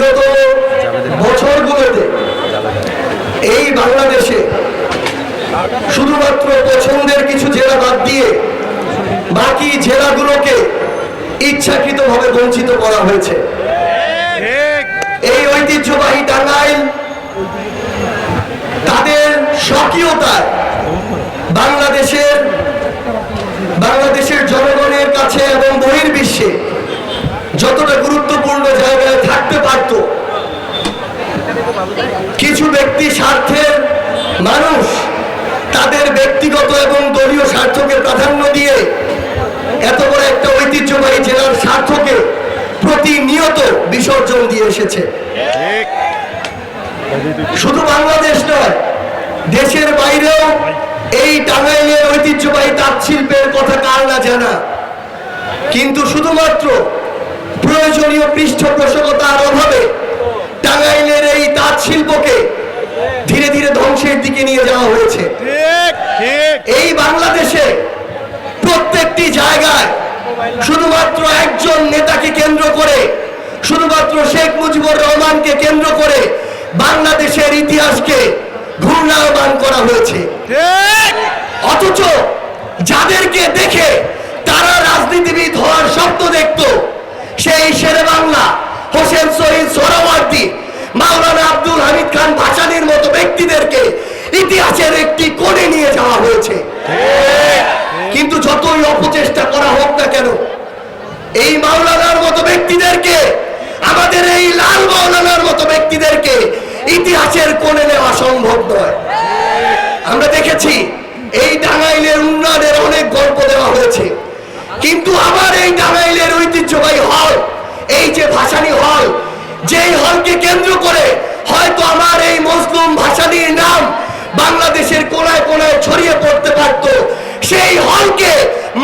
বিগত বছরগুলোতে এই বাংলাদেশে শুধুমাত্র পছন্দের কিছু জেলা বাদ দিয়ে বাকি জেলাগুলোকে ইচ্ছাকৃতভাবে বঞ্চিত করা হয়েছে। এই ঐতিহ্যবাহী টাঙ্গাইল তাদের স্বকীয়তায় বাংলাদেশের বাংলাদেশের জনগণের কাছে এবং বহির্বিশ্বে যতটা গুরুত্বপূর্ণ জায়গায় থাকতে পারত। কিছু ব্যক্তি স্বার্থের মানুষ। তাদের ব্যক্তিগত এবং দলীয় স্বার্থকে প্রাধান্য দিয়ে এত বড় একটা ঐতিহ্যবাহী জেলার স্বার্থকে প্রতিনিয়ত বিসর্জন দিয়ে এসেছে। শুধু বাংলাদেশ নয়, দেশের বাইরেও এই টাঙ্গাইলের ঐতিহ্যবাহী তাঁত শিল্পের কথা কার না জানা। কিন্তু শুধুমাত্র প্রয়োজনীয় পৃষ্ঠপোষকতার অভাবে টাঙ্গাইলের এই তাঁত শিল্পকে ধীরে ধীরে ধ্বংসের দিকে নিয়ে যাওয়া হয়েছে। এই বাংলাদেশে প্রত্যেকটি জায়গায় শুধুমাত্র একজন নেতাকে কেন্দ্র করে শুধুমাত্র শেখ মুজিবুর রহমানকে কেন্দ্র করে বাংলাদেশের ইতিহাসকে ঘূর্ণায়মান করা হয়েছে। অথচ যাদেরকে দেখে তারা রাজনীতিবিদ হওয়ার স্বপ্ন দেখত সেই শেরে বাংলা হোসেন শহীদ সোহরাওয়ার্দী মাওলানা আব্দুল হামিদ খান ভাসানির মতো ব্যক্তিদেরকে ইতিহাসের একটি কোণে নিয়ে যাওয়া হয়েছে। কিন্তু যতই অপচেষ্টা করা হোক না কেন এই মাওলানার মতো ব্যক্তিদেরকে আমাদের এই লাল মাওলানার মতো ব্যক্তিদেরকে ইতিহাসের কোণে নেওয়া সম্ভব নয়। আমরা দেখেছি এই টাঙ্গাইলের উন্নয়নের অনেক গল্প দেওয়া হয়েছে। কিন্তু আবার এই টাঙ্গাইলের ঐতিহ্যবাহী হল, এই যে ভাসানী হল, যেই হলকে কেন্দ্র করে হয়তো আমার এই মজলুম ভাসানীর নাম বাংলাদেশের কোনায় কোনায় ছড়িয়ে পড়তে পারত, সেই হলকে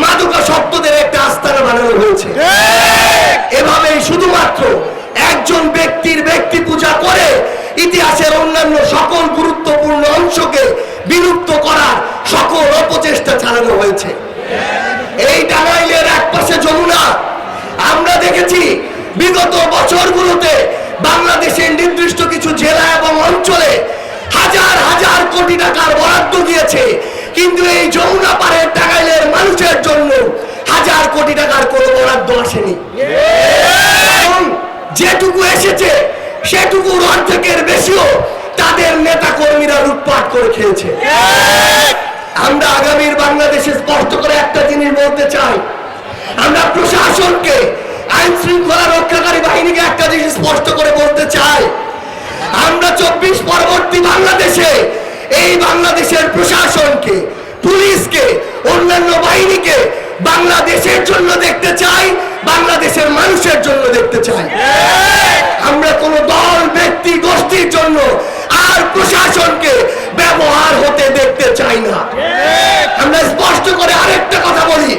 মাদকা শব্দদের একটা আস্তানা বানানো হয়েছে। এভাবেই শুধুমাত্র একজন ব্যক্তির ব্যক্তি পূজা করে ইতিহাসের অন্যান্য সকল গুরুত্বপূর্ণ অংশকে বিলুপ্ত করার সকল অপচেষ্টা চালানো হয়েছে এই টাঙ্গাইলের এক পাশে যমুনা আমরা দেখেছি বিগত বছরগুলোতে বাংলাদেশের নির্দিষ্ট কিছু জেলা এবং অঞ্চলে হাজার হাজার কোটি টাকার বরাদ্দ দিয়েছে কিন্তু এই যমুনা পাড়ের টাঙ্গাইলের মানুষের জন্য হাজার কোটি টাকার কোনো বরাদ্দ আসেনি। যেটুকু এসেছে, সেটুকুর অর্ধেকের বেশিও তাদের নেতা কর্মীরা লুটপাট করে খেয়েছে। আমরা আগামীর বাংলাদেশে স্পষ্ট করে একটা জিনিস বলতে চাই। আমরা প্রশাসনকে আইন শৃঙ্খলা রক্ষাকারী বাহিনীকে একটা জিনিস স্পষ্ট করে বলতে চাই। আমরা চব্বিশ পরবর্তী বাংলাদেশে এই বাংলাদেশের প্রশাসনকে, পুলিশকে, অন্যান্য বাহিনীকে বাংলাদেশের জন্য দেখতে চাই, বাংলাদেশের মানুষের জন্য দেখতে চাই। আমরা কোন দল, ব্যক্তি, গোষ্ঠীর জন্য আর প্রশাসনকে ব্যবহার হতে দেখতে চাই না। আমরা স্পষ্ট করে আরেকটা কথা বলি।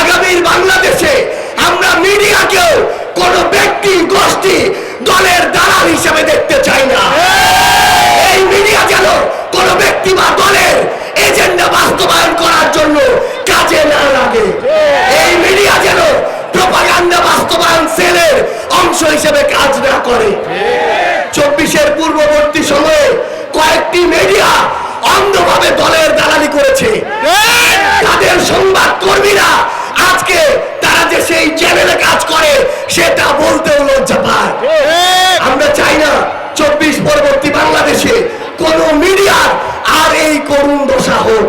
আগামীর বাংলাদেশে আমরা মিডিয়াকেও কোন ব্যক্তি গোষ্ঠী দলের দালাল হিসেবে দেখতে চাই না। এই মিডিয়া যেন কোন ব্যক্তি বা দলের এজেন্ডা বাস্তবায়ন করার জন্য কাজে না লাগে। এই মিডিয়া যেন প্রপাগান্ডা বাস্তবায়ন সেলের অংশ হিসেবে কাজ না করে। চব্বিশের পূর্ববর্তী সময়ে কয়েকটি মিডিয়া অন্ধভাবে দলের দালালি করেছে তাদের সংবাদ কর্মীরা আজকে তারা যে সেই চ্যানেলে কাজ করে সেটা বলতেও লজ্জা পায় আমরা চাই না চব্বিশ পরবর্তী বাংলাদেশে কোন মিডিয়ার আর এই করুণ হোক।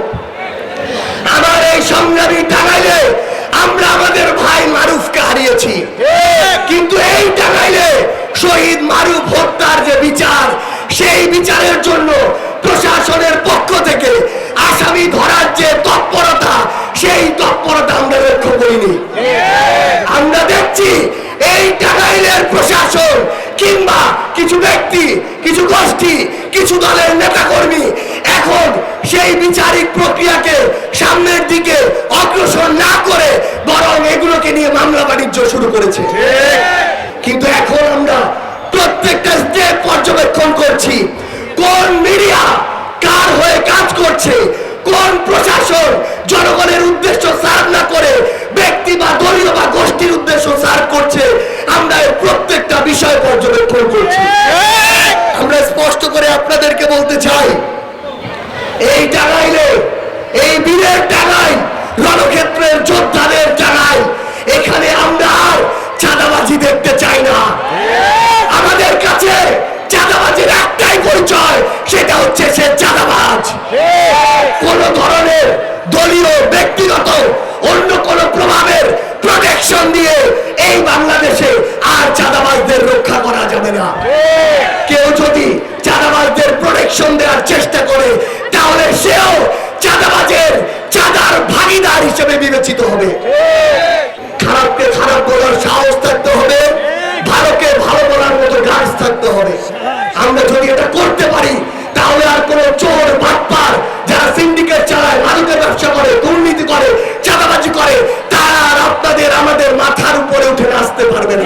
আমার এই সংগ্রামী টাঙ্গাইলে আমরা আমাদের ভাই মারুফকে হারিয়েছি। কিন্তু এই টাঙ্গাইলে শহীদ মারুফ হত্যার যে বিচার, সেই বিচারের জন্য প্রশাসনের পক্ষ থেকে আসামি ধরার যে তৎপরতা, সেই তৎপরতা আমরা লক্ষ্য করিনি। আমরা দেখছি এই টাঙ্গাইলের প্রশাসন কিংবা কিছু ব্যক্তি, কিছু গোষ্ঠী, কিছু দলের নেতাকর্মী এখন সেই বিচারিক প্রক্রিয়াকে সামনের দিকে অগ্রসর না করে বরং এগুলোকে নিয়ে মামলা বাণিজ্য শুরু করেছে। কিন্তু এখন আমরা প্রত্যেকটা স্টেপ পর্যবেক্ষণ করছি, কোন মিডিয়া কার হয়ে কাজ করছে, কোন প্রশাসন জনগণের উদ্দেশ্য সার্ভ না করে ব্যক্তি বা দলীয় বা গোষ্ঠীর উদ্দেশ্য সার্ভ করছে, আমরা এর প্রত্যেকটা বিষয় পর্যবেক্ষণ করছি। আমরা স্পষ্ট করে আপনাদেরকে বলতে চাই এই টাঙ্গাইলে এই বীরের টাঙ্গাই রণক্ষেত্রের যোদ্ধাদের টাঙ্গাই এখানে আমরা আর চাঁদাবাজি দেখতে চাই না। আমাদের কাছে চাঁদাবাজির একটাই পরিচয়, সেটা হচ্ছে সে চাঁদাবাজ। কোন ধরনের দলীয়, ব্যক্তিগত, অন্য কোন প্রভাবের প্রোটেকশন দিয়ে এই বাংলাদেশে আর চাঁদাবাজদের রক্ষা করা যাবে না। কেউ যদি প্রোটেকশন দেওয়ার চেষ্টা করে, তাহলে সেও চাঁদাবাজের চাঁদার ভাগিদার হিসেবে বিবেচিত হবে। খারাপকে খারাপ বলার সাহস থাকতে হবে, ভালোকে ভালো বলার মতো গাছ থাকতে হবে। আমরা যদি এটা করতে পারি, তাহলে আর কোন চোর, বাটপার যারা সিন্ডিকেট চালায় মাদকের ব্যবসা করে, দুর্নীতি করে, চাঁদাবাজি করে, তারা আর আপনাদের আমাদের মাথার উপরে উঠে আসতে পারবে না।